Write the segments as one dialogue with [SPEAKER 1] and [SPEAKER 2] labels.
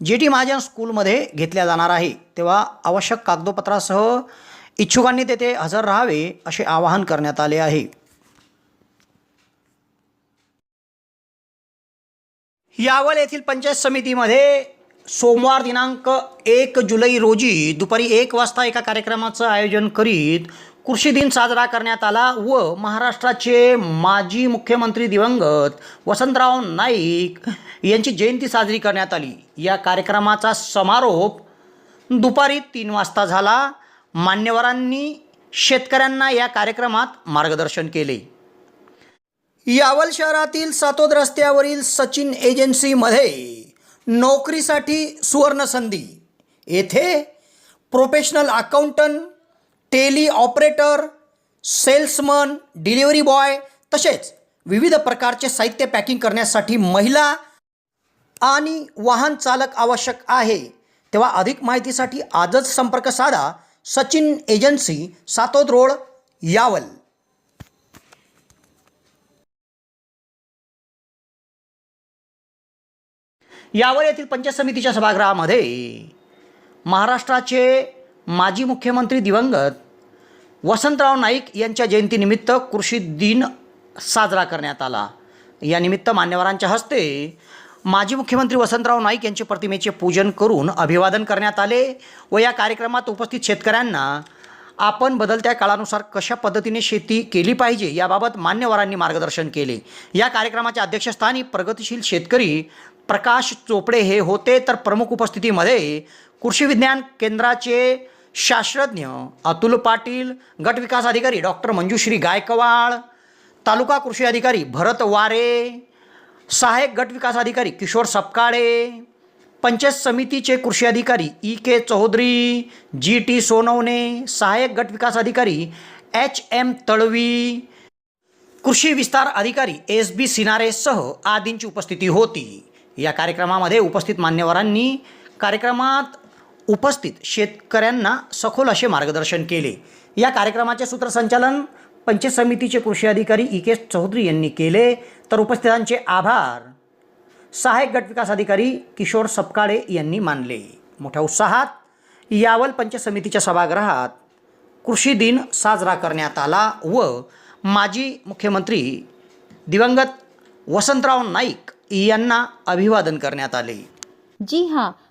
[SPEAKER 1] जे टी महाजन स्कूलमध्ये घेतल्या जाणार आहे तेव्हा आवश्यक कागदोपत्रासह इच्छुकांनी तेथे हजर राहावे असे आवाहन करण्यात आले आहे. यावल येथील पंचायत समितीमध्ये सोमवार दिनांक एक जुलै रोजी दुपारी एक वाजता एका कार्यक्रमाचं आयोजन करीत कृषी दिन साजरा करण्यात आला व महाराष्ट्राचे माजी मुख्यमंत्री दिवंगत वसंतराव नाईक यांची जयंती साजरी करण्यात आली. या कार्यक्रमाचा समारोप दुपारी तीन वाजता झाला. मान्यवरांनी शेतकऱ्यांना या कार्यक्रमात मार्गदर्शन केले. यावल शहरातील सातोद रस्त्यावरील सचिन एजन्सीमध्ये नोकरीसाठी सुवर्णसंधी. येथे professional accountant Tally operator salesman delivery boy तसेच विविध प्रकारचे साहित्य पॅकिंग करण्यासाठी महिला आणि वाहन चालक आवश्यक आहे. तेव्हा अधिक माहितीसाठी आजच संपर्क साधा सचिन एजन्सी सातोद रोड यावल. यावर येथील पंचायत समितीच्या सभागृहामध्ये महाराष्ट्राचे माजी मुख्यमंत्री दिवंगत वसंतराव नाईक यांच्या जयंतीनिमित्त कृषी दिन साजरा करण्यात आला. यानिमित्त मान्यवरांच्या हस्ते माजी मुख्यमंत्री वसंतराव नाईक यांच्या प्रतिमेचे पूजन करून अभिवादन करण्यात आले व या कार्यक्रमात उपस्थित शेतकऱ्यांना आपण बदलत्या काळानुसार कशा पद्धतीने शेती केली पाहिजे याबाबत मान्यवरांनी मार्गदर्शन केले. या कार्यक्रमाच्या अध्यक्षस्थानी प्रगतिशील शेतकरी प्रकाश चोपडे हे होते. तर प्रमुख उपस्थितीमध्ये कृषी विज्ञान केंद्राचे शास्त्रज्ञ अतुल पाटील गट विकास अधिकारी डॉक्टर मंजुश्री गायकवाड तालुका कृषी अधिकारी भरत वारे सहाय्यक गट विकास अधिकारी किशोर सपकाळे पंचायत समितीचे कृषी अधिकारी E K Chaudhari G T Sonawane सहाय्यक गट विकास अधिकारी एच एम तळवी कृषी विस्तार अधिकारी एस बी सिनारेसह आदींची उपस्थिती होती. या कार्यक्रमामध्ये उपस्थित मान्यवरांनी कार्यक्रमात उपस्थित शेतकऱ्यांना सखोल असे मार्गदर्शन केले. या कार्यक्रमाचे सूत्रसंचालन पंचायत समितीचे कृषी अधिकारी ई. के. चौधरी यांनी केले. तर उपस्थितांचे आभार. सहाय्यक गट विकास अधिकारी किशोर सपकाळे यांनी मानले. मोठ्या उत्साहात यावल पंचायत समितीच्या सभागृहात कृषी दिन साजरा करण्यात आला व माजी मुख्यमंत्री दिवंगत वसंतराव नाईक यांना अभिवादन करण्यात आले.
[SPEAKER 2] जी हां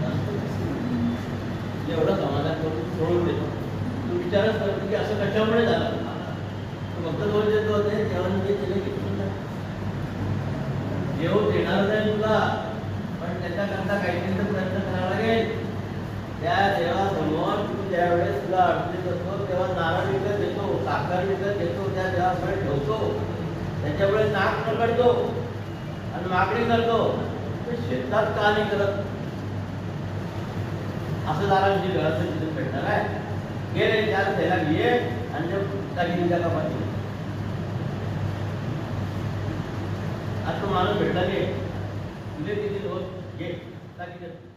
[SPEAKER 3] जास्त दिसत एवढं समाधान करून सोडून देतो तू विचारच करतो की असं कशामुळे झालं फक्त दोन देतो होते जेवण जे नाही. देणार नाही तुला पण त्याच्याकरता काहीतरी तर प्रयत्न करावा लागेल त्या देवासमोर तू ज्यावेळेस तुला अडचणीत असतो तेव्हा नारळ विकत घेतो साखर विकत घेतो त्या देवापुढे ठेवतो त्याच्यामुळे नाक पकडतो आणि मागणी करतो. शेतात का नाही करत? असं जरा म्हणजे घराचं तिथे भेटणार आहे. गेले चार त्याला घे आणि ते टाकी पाहिजे आता तो माणूस भेटला घे तुझे किती दोन घे काही